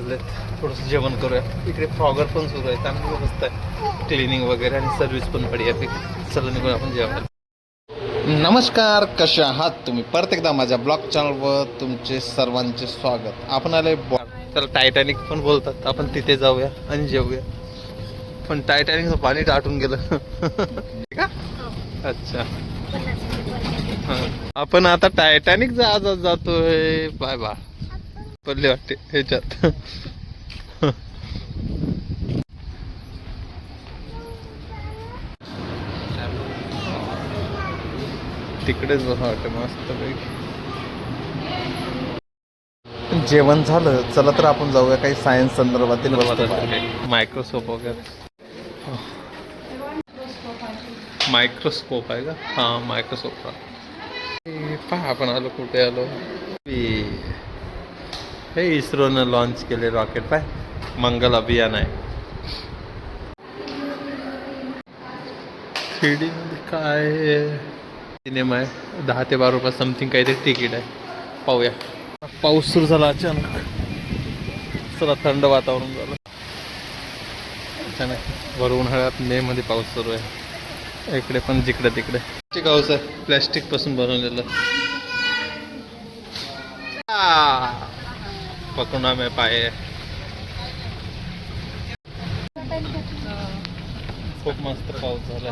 वाजलेत. थोडंसं जेवण करूया. इकडे फ्रॉगर पण सुरू आहे चांगली व्यवस्था आहे. क्लिनिंग वगैरे आणि सर्व्हिस पण पडी आहे. चला निघून आपण जेवायला. नमस्कार कशा आहात तुम्ही? परत एकदा माझ्या ब्लॉग चॅनलवर तुमचे सर्वांचे स्वागत. आपण आले त्याला टायटॅनिक पण बोलतात. आपण तिथे जाऊया आणि जेवूया. पण टायटॅनिकचं पाणी टाटून गेलं. का अच्छा. हा. आपण आता टायटॅनिक जहाजात जातोय. बाय बा पडले वाटते ह्याच्यात. तिकडेच बघा वाटते मस्त जेवण झालं चला तर आपण जाऊया काही सायन्स संदर्भातील मायक्रोस्कोप वगैरे. मायक्रोस्कोप आहे का? हा मायक्रोस्कोप पहा आपण आलो कुठे आलो? हे- इस्रोनं लॉन्च केले रॉकेट पाय मंगल अभियान आहे. थ्री डी मध्ये काय सिनेमा आहे. दहा ते बारा रुपये समथिंग काहीतरी तिकीट आहे. पाहूया. पाऊस सुरू झाला अचानक. चला थंड वातावरण झालं. अचानक भर उन्हाळ्यात मे मध्ये पाऊस सुरू आहे. इकडे पण जिकडे तिकडे. पाऊस हाऊस आहे. प्लॅस्टिकपासून बनवलेलं. आ, मे पाय खूप मस्त पाऊस झाला.